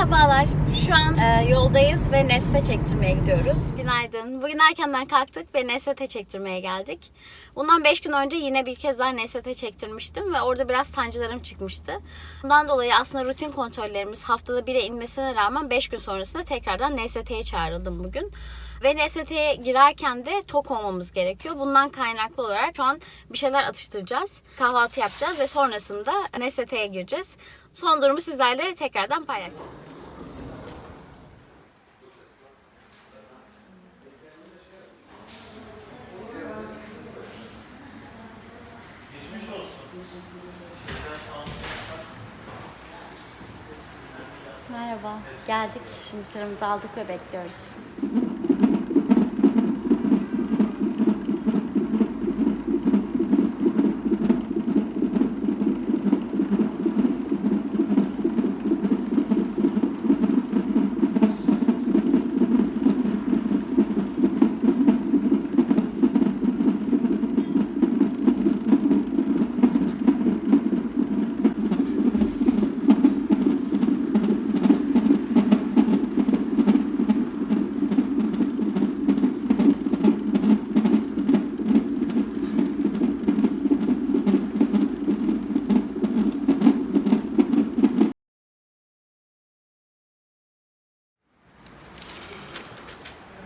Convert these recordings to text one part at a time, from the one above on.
Merhabalar. Şu an e, yoldayız ve Nesne çektirmeye gidiyoruz. Günaydın. Bugün erkenden kalktık ve NST çektirmeye geldik. Bundan 5 gün önce yine bir kez daha NST çektirmiştim ve orada biraz sancılarım çıkmıştı. Bundan dolayı aslında rutin kontrollerimiz haftada 1'e inmesine rağmen 5 gün sonrasında tekrardan NST'ye çağrıldım bugün. Ve NST'ye girerken de tok olmamız gerekiyor. Bundan kaynaklı olarak şu an bir şeyler atıştıracağız. Kahvaltı yapacağız ve sonrasında NST'ye gireceğiz. Son durumu sizlerle tekrardan paylaşacağız. Merhaba. Geldik. Şimdi sıramızı aldık ve bekliyoruz.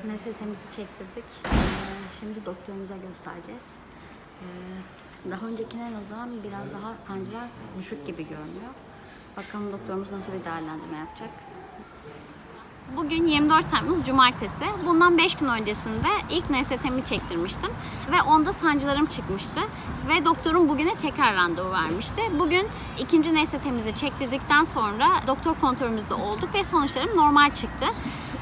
NST'mizi çektirdik. Ee, Şimdi doktorumuza göstereceğiz. Ee, Daha öncekine nazaran biraz daha sancılar düşük gibi görünüyor. Bakalım doktorumuz nasıl bir değerlendirme yapacak. Bugün 24 Temmuz Cumartesi. Bundan 5 gün öncesinde ilk NST'mi çektirmiştim. Ve onda sancılarım çıkmıştı. Ve doktorum bugüne tekrar randevu vermişti. Bugün ikinci NST'mizi çektirdikten sonra doktor kontrolümüzde olduk ve sonuçlarım normal çıktı.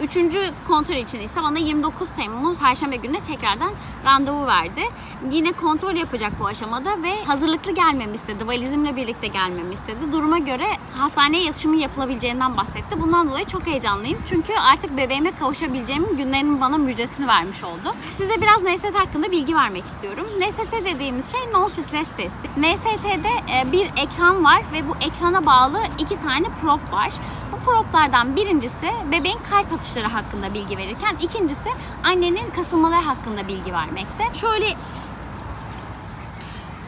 Üçüncü kontrol için ise bana 29 Temmuz Perşembe gününe tekrardan randevu verdi. Yine kontrol yapacak bu aşamada ve hazırlıklı gelmemi istedi. Valizimle birlikte gelmemi istedi. Duruma göre hastaneye yatışımın yapılabileceğinden bahsetti. Bundan dolayı çok heyecanlıyım. Çünkü artık bebeğime kavuşabileceğimin günlerinin bana müjdesini vermiş oldu. Size biraz NST hakkında bilgi vermek istiyorum. NST dediğimiz şey no stress testi. NST'de e, bir ekran var ve bu ekrana bağlı iki tane prop var. Bu proplardan birincisi bebeğin kalp atışları hakkında bilgi verirken ikincisi annenin kasılmaları hakkında bilgi vermekte. Şöyle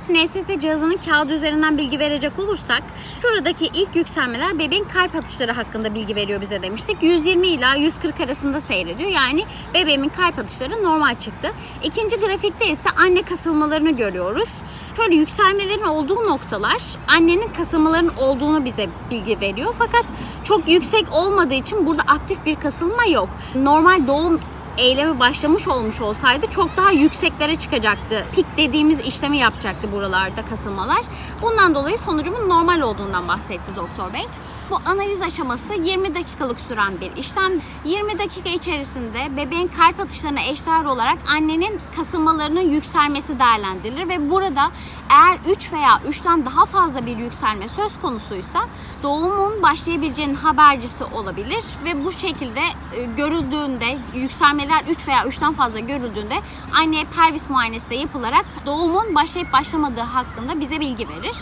NST cihazının kağıdı üzerinden bilgi verecek olursak şuradaki ilk yükselmeler bebeğin kalp atışları hakkında bilgi veriyor bize demiştik. 120 ila 140 arasında seyrediyor. Yani bebeğimin kalp atışları normal çıktı. İkinci grafikte ise anne kasılmalarını görüyoruz. Şöyle yükselmelerin olduğu noktalar annenin kasılmalarının olduğunu bize bilgi veriyor. Fakat çok yüksek olmadığı için burada aktif bir kasılma yok. Normal doğum eylemi başlamış olmuş olsaydı çok daha yükseklere çıkacaktı. Pik dediğimiz işlemi yapacaktı buralarda kasılmalar. Bundan dolayı sonucumun normal olduğundan bahsetti doktor bey. Bu analiz aşaması 20 dakikalık süren bir işlem. 20 dakika içerisinde bebeğin kalp atışlarına eşdeğer olarak annenin kasılmalarının yükselmesi değerlendirilir ve burada eğer 3 veya 3'ten daha fazla bir yükselme söz konusuysa doğumun başlayabileceğinin habercisi olabilir ve bu şekilde e, görüldüğünde yükselmeler 3 veya 3'ten fazla görüldüğünde anneye pelvis muayenesi de yapılarak doğumun başlayıp başlamadığı hakkında bize bilgi verir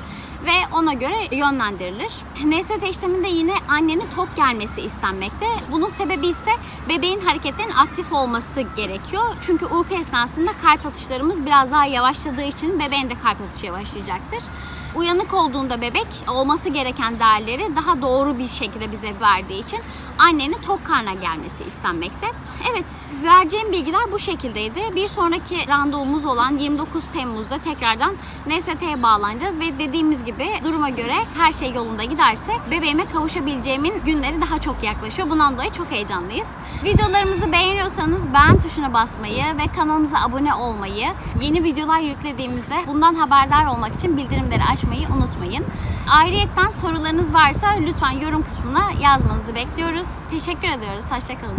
ve ona göre yönlendirilir. NST işleminde yine annenin tok gelmesi istenmekte. Bunun sebebi ise bebeğin hareketlerin aktif olması gerekiyor. Çünkü uyku esnasında kalp atışlarımız biraz daha yavaşladığı için bebeğin de kalp atışı yavaşlayacaktır. Uyanık olduğunda bebek olması gereken değerleri daha doğru bir şekilde bize verdiği için annenin tok karna gelmesi istenmekte. Evet, vereceğim bilgiler bu şekildeydi. Bir sonraki randevumuz olan 29 Temmuz'da tekrardan NST'ye bağlanacağız ve dediğimiz gibi duruma göre her şey yolunda giderse bebeğime kavuşabileceğimin günleri daha çok yaklaşıyor. Bundan dolayı çok heyecanlıyız. Videolarımızı beğeniyorsanız beğen tuşuna basmayı ve kanalımıza abone olmayı, yeni videolar yüklediğimizde bundan haberdar olmak için bildirimleri açmayı unutmayın. Ayrıyetten sorularınız varsa lütfen yorum kısmına yazmanızı bekliyoruz. Teşekkür ediyoruz. Hoşçakalın.